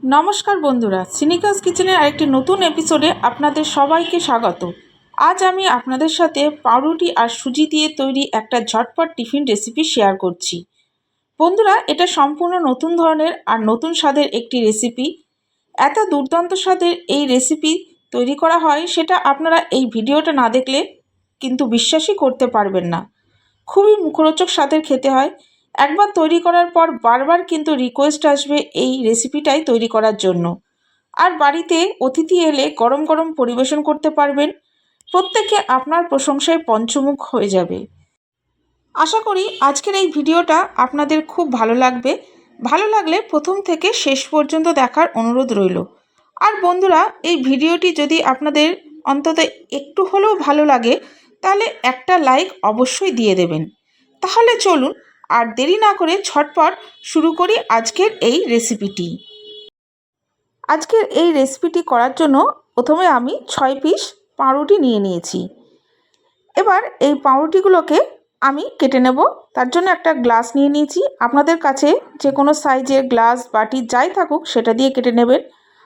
নমস্কার বন্ধুরা সিনিকাস কিচেনের আরেকটি নতুন এপিসোডে আপনাদের সবাইকে স্বাগত। আজ আমি আপনাদের সাথে পাউরুটি আর সুজি দিয়ে তৈরি একটা ঝটপট টিফিন রেসিপি শেয়ার করছি। বন্ধুরা, এটা সম্পূর্ণ নতুন ধরনের আর নতুন স্বাদের একটি রেসিপি এত দুর্দান্ত স্বাদের এই রেসিপি তৈরি করা হয়, সেটা আপনারা এই ভিডিওটা না দেখলে কিন্তু বিশ্বাসই করতে পারবেন না। খুবই মুখরোচক স্বাদের খেতে হয় একবার তৈরি করার পর বারবার কিন্তু রিকোয়েস্ট আসবে এই রেসিপিটাই তৈরি করার জন্য। আর বাড়িতে অতিথি এলে গরম গরম পরিবেশন করতে পারবেন। প্রত্যেকে আপনার প্রশংসায় পঞ্চমুখ হয়ে যাবে। আশা করি আজকের এই ভিডিওটা আপনাদের খুব ভালো লাগবে। ভালো লাগলে প্রথম থেকে শেষ পর্যন্ত দেখার অনুরোধ রইল। আর বন্ধুরা, এই ভিডিওটি যদি আপনাদের অন্তত একটু হলেও ভালো লাগে, তাহলে একটা লাইক অবশ্যই দিয়ে দেবেন। তাহলে চলুন আর দেরি না করে ছটপট শুরু করি আজকের এই রেসিপিটি আজকের এই রেসিপিটি করার জন্য প্রথমে আমি ছয় পিস পাউরুটি নিয়ে নিয়েছি। এবার এই পাউরুটিগুলোকে আমি কেটে নেব। তার জন্য একটা গ্লাস নিয়ে নিয়েছি। আপনাদের কাছে যে কোনো সাইজের গ্লাস বাটি যাই থাকুক, সেটা দিয়ে কেটে নেবেন।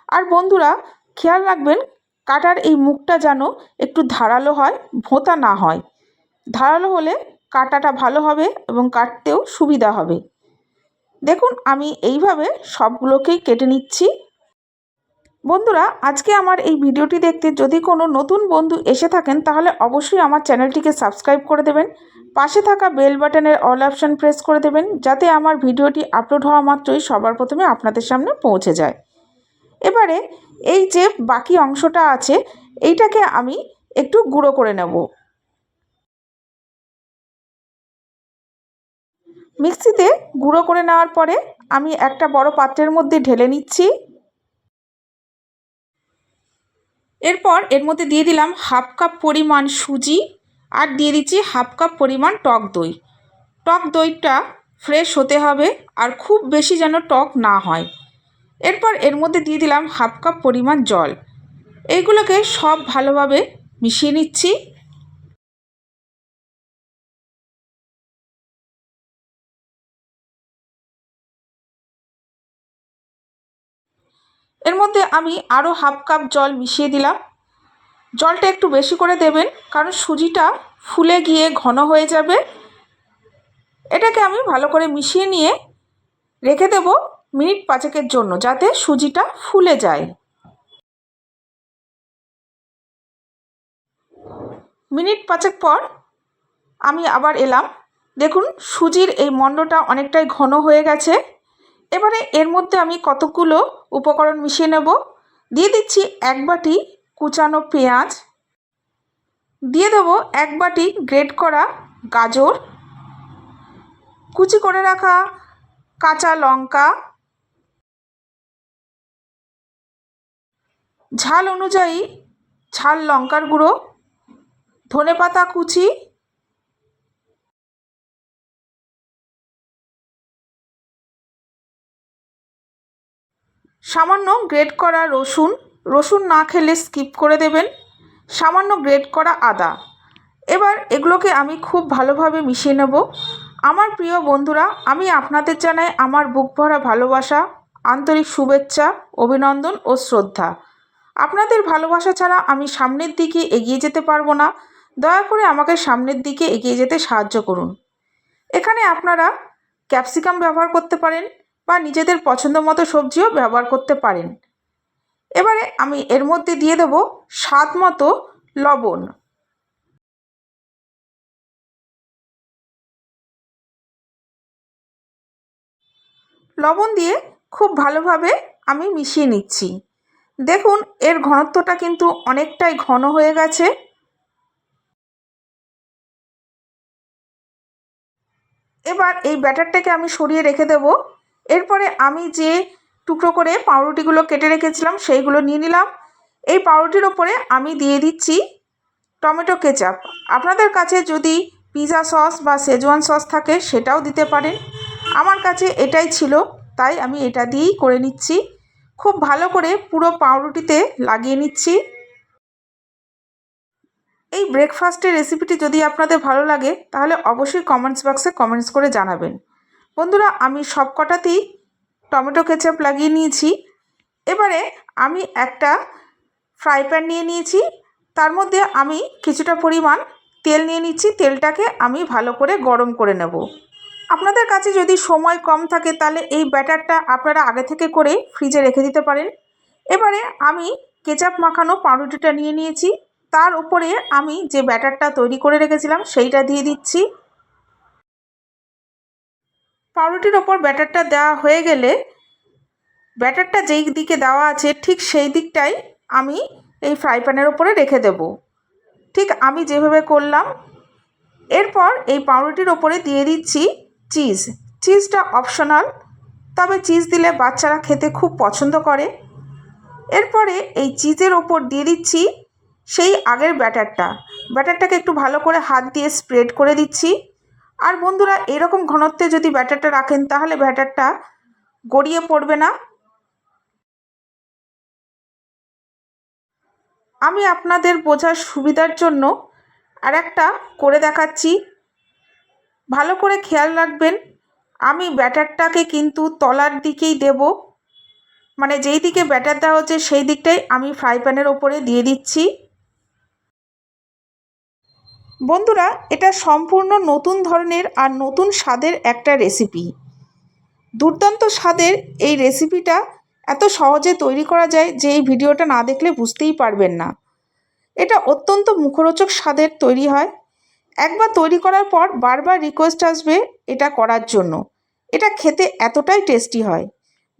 আর বন্ধুরা, খেয়াল রাখবেন, কাটার এই মুখটা যেন একটু ধারালো হয়, ভোঁতা না হয়। ধারালো হলে কাটাটা ভালো হবে এবং কাটতেও সুবিধা হবে। দেখুন, আমি এইভাবে সবগুলোকেই কেটে নিচ্ছি। বন্ধুরা, আজকে আমার এই ভিডিওটি দেখতে যদি কোনো নতুন বন্ধু এসে থাকেন, তাহলে অবশ্যই আমার চ্যানেলটিকে সাবস্ক্রাইব করে দেবেন। পাশে থাকা বেল বাটনের অল অপশান প্রেস করে দেবেন, যাতে আমার ভিডিওটি আপলোড হওয়া মাত্রই সবার প্রথমে আপনাদের সামনে পৌঁছে যায়। এবারে, এই যে বাকি অংশটা আছে, এইটাকে আমি একটু গুঁড়ো করে নেব। মিক্সিতে গুঁড়ো করে নেওয়ার পরে আমি একটা বড় পাত্রের মধ্যে ঢেলে নিচ্ছি। এরপর এর মধ্যে দিয়ে দিলাম হাফ কাপ পরিমাণ সুজি আর দিয়ে দিচ্ছি হাফ কাপ পরিমাণ টক দই। টক দইটা ফ্রেশ হতে হবে আর খুব বেশি যেন টক না হয়। এরপর এর মধ্যে দিয়ে দিলাম হাফ কাপ পরিমাণ জল। এইগুলোকে সব ভালোভাবে মিশিয়ে নিচ্ছি। এর মধ্যে আমি আরও হাফ কাপ জল মিশিয়ে দিলাম। জলটা একটু বেশি করে দেবেন, কারণ সুজিটা ফুলে গিয়ে ঘন হয়ে যাবে। এটাকে আমি ভালো করে মিশিয়ে নিয়ে রেখে দেব মিনিট পাঁচেকের জন্য, যাতে সুজিটা ফুলে যায়। মিনিট পাঁচেক পর আমি আবার এলাম। দেখুন, সুজির এই মণ্ডটা অনেকটাই ঘন হয়ে গেছে। এবারে এর মধ্যে আমি কতগুলো উপকরণ মিশিয়ে নেব? দিয়ে দিচ্ছি এক বাটি কুচানো পেঁয়াজ। দিয়ে দেবো এক বাটি গ্রেট করা গাজর। কুচি করে রাখা কাঁচা লঙ্কা। ঝাল অনুযায়ী ঝাল লঙ্কার গুঁড়ো। ধনে পাতা কুচি। সামান্য গ্রেট করা রসুন রসুন না খেলে স্কিপ করে দেবেন। সামান্য গ্রেট করা আদা। এবার এগুলোকে আমি খুব ভালোভাবে মিশিয়ে নেব। আমার প্রিয় বন্ধুরা, আমি আপনাদের জানাই আমার বুক ভরা ভালোবাসা, আন্তরিক শুভেচ্ছা, অভিনন্দন ও শ্রদ্ধা। আপনাদের ভালোবাসা ছাড়া আমি সামনের দিকে এগিয়ে যেতে পারব না। দয়া করে আমাকে সামনের দিকে এগিয়ে যেতে সাহায্য করুন। এখানে আপনারা ক্যাপসিকাম ব্যবহার করতে পারেন বা নিজেদের পছন্দ মতো সবজিও ব্যবহার করতে পারেন। এবারে আমি এর মধ্যে দিয়ে দেব স্বাদ মতো লবণ। লবণ দিয়ে খুব ভালোভাবে আমি মিশিয়ে নিচ্ছি। দেখুন, এর ঘনত্বটা কিন্তু অনেকটাই ঘন হয়ে গেছে। এবার এই ব্যাটারটাকে আমি সরিয়ে রেখে দেব। এরপরে আমি যে টুকরো করে পাউরুটিগুলো কেটে রেখেছিলাম, সেইগুলো নিয়ে নিলাম। এই পাউরুটির ওপরে আমি দিয়ে দিচ্ছি টমেটো কেচাপ। আপনাদের কাছে যদি পিৎজা সস বা শেজওয়ান সস থাকে, সেটাও দিতে পারেন। আমার কাছে এটাই ছিল, তাই আমি এটা দিয়েই করে নিচ্ছি। খুব ভালো করে পুরো পাউরুটিতে লাগিয়ে নিচ্ছি। এই ব্রেকফাস্টের রেসিপিটি যদি আপনাদের ভালো লাগে, তাহলে অবশ্যই কমেন্টস বক্সে কমেন্টস করে জানাবেন। বন্ধুরা, আমি সব কটাতেই টমেটো কেচাপ লাগিয়ে নিয়েছি। এবারে আমি একটা ফ্রাই প্যান নিয়ে নিয়েছি। তার মধ্যে আমি কিছুটা পরিমাণ তেল নিয়ে নিচ্ছি। তেলটাকে আমি ভালো করে গরম করে নেব। আপনাদের কাছে যদি সময় কম থাকে, তাহলে এই ব্যাটারটা আপনারা আগে থেকে করে ফ্রিজে রেখে দিতে পারেন। এবারে আমি কেচাপ মাখানো পাউরুটিটা নিয়ে নিয়েছি। তার উপরে আমি যে ব্যাটারটা তৈরি করে রেখেছিলাম, সেইটা দিয়ে দিচ্ছি। পাউরুটির ওপর ব্যাটারটা দেওয়া হয়ে গেলে ব্যাটারটা যেই দিকে দেওয়া আছে ঠিক সেই দিকটাই আমি এই ফ্রাই প্যানের ওপরে রেখে দেব। ঠিক আমি যেভাবে করলাম, এরপর এই পাউরুটির ওপরে দিয়ে দিচ্ছি চিজ। চিজটা অপশনাল, তবে চিজ দিলে বাচ্চারা খেতে খুব পছন্দ করে। এরপরে এই চিজের ওপর দিয়ে দিচ্ছি সেই আগের ব্যাটারটা। ব্যাটারটাকে একটু ভালো করে হাত দিয়ে স্প্রেড করে দিচ্ছি। আর বন্ধুরা, এরকম ঘনত্বে যদি ব্যাটারটা রাখেন, তাহলে ব্যাটারটা গড়িয়ে পড়বে না। আমি আপনাদের বোঝার সুবিধার জন্য আর একটা করে দেখাচ্ছি। ভালো করে খেয়াল রাখবেন, আমি ব্যাটারটাকে কিন্তু তলার দিকেই দেব। মানে যেই দিকে ব্যাটার দেওয়া হচ্ছে, সেই দিকটাই আমি ফ্রাই প্যানের ওপরে দিয়ে দিচ্ছি। বন্ধুরা, এটা সম্পূর্ণ নতুন ধরনের আর নতুন স্বাদের একটা রেসিপি দুর্দান্ত স্বাদের এই রেসিপিটা এত সহজে তৈরি করা যায় যে এই ভিডিওটা না দেখলে বুঝতেই পারবেন না। এটা অত্যন্ত মুখরোচক স্বাদের তৈরি হয়। একবার তৈরি করার পর বারবার রিকোয়েস্ট আসবে এটা করার জন্য। এটা খেতে এতটাই টেস্টি হয়।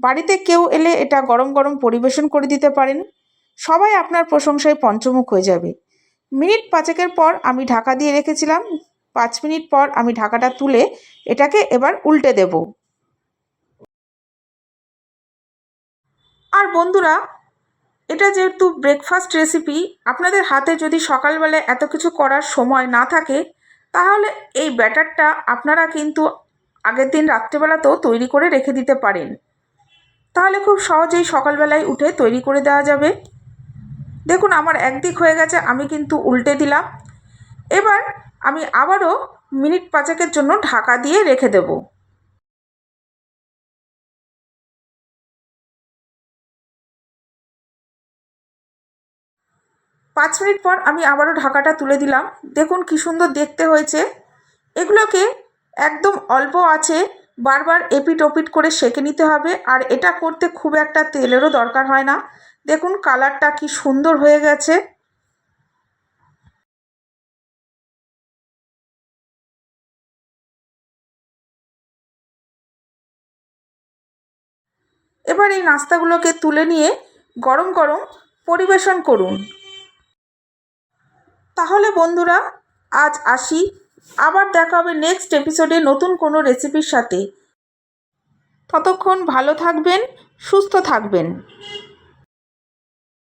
বাড়িতে কেউ এলে এটা গরম গরম পরিবেশন করে দিতে পারেন। সবাই আপনার প্রশংসায় পঞ্চমুখ হয়ে যাবে। মিনিট পাঁচেকের পর আমি ঢাকা দিয়ে রেখেছিলাম। পাঁচ মিনিট পর আমি ঢাকাটা তুলে এটাকে এবার উল্টে দেব। আর বন্ধুরা, এটা যেহেতু ব্রেকফাস্ট রেসিপি আপনাদের হাতে যদি সকালবেলা এত কিছু করার সময় না থাকে, তাহলে এই ব্যাটারটা আপনারা কিন্তু আগের দিন রাত্রেবেলাতেও তৈরি করে রেখে দিতে পারেন। তাহলে খুব সহজেই সকালবেলায় উঠে তৈরি করে দেওয়া যাবে। দেখুন আমার একদিক হয়ে গেছে, আমি কিন্তু উল্টে দিলাম। এবার আমি আবারও মিনিট পাঁচেকের জন্য ঢাকা দিয়ে রেখে দেব। পাঁচ মিনিট পর আমি আবারও ঢাকাটা তুলে দিলাম। দেখুন কি সুন্দর দেখতে হয়েছে। এগুলোকে একদম অল্প আছে, বারবার এপিট ওপিট করে সেঁকে নিতে হবে। আর এটা করতে খুব একটা তেলেরও দরকার হয় না। দেখুন কালারটা কি সুন্দর হয়ে গেছে। এবার এই নাস্তাগুলোকে তুলে নিয়ে গরম গরম পরিবেশন করুন। তাহলে বন্ধুরা, আজ আসি। আবার দেখা হবে নেক্সট এপিসোডে নতুন কোনো রেসিপির সাথে। ততক্ষণ ভালো থাকবেন, সুস্থ থাকবেন।